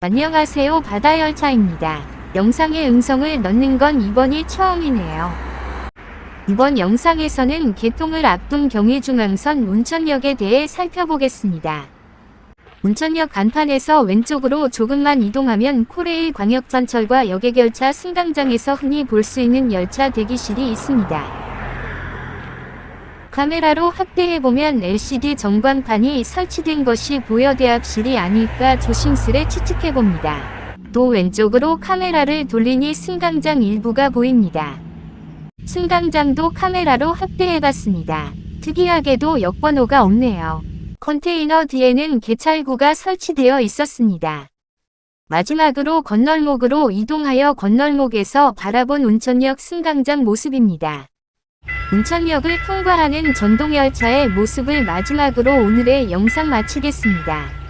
안녕하세요 바다열차입니다. 영상에 음성을 넣는 건 이번이 처음이네요. 이번 영상에서는 개통을 앞둔 경의중앙선 운천역에 대해 살펴보겠습니다. 운천역 간판에서 왼쪽으로 조금만 이동하면 코레일 광역전철과 여객열차 승강장에서 흔히 볼 수 있는 열차 대기실이 있습니다. 카메라로 확대해보면 LCD 전광판이 설치된 것이 보여 대합실이 아닐까 조심스레 추측해봅니다. 또 왼쪽으로 카메라를 돌리니 승강장 일부가 보입니다. 승강장도 카메라로 확대해봤습니다. 특이하게도 역번호가 없네요. 컨테이너 뒤에는 개찰구가 설치되어 있었습니다. 마지막으로 건널목으로 이동하여 건널목에서 바라본 운천역 승강장 모습입니다. 운천역을 통과하는 전동열차의 모습을 마지막으로 오늘의 영상 마치겠습니다.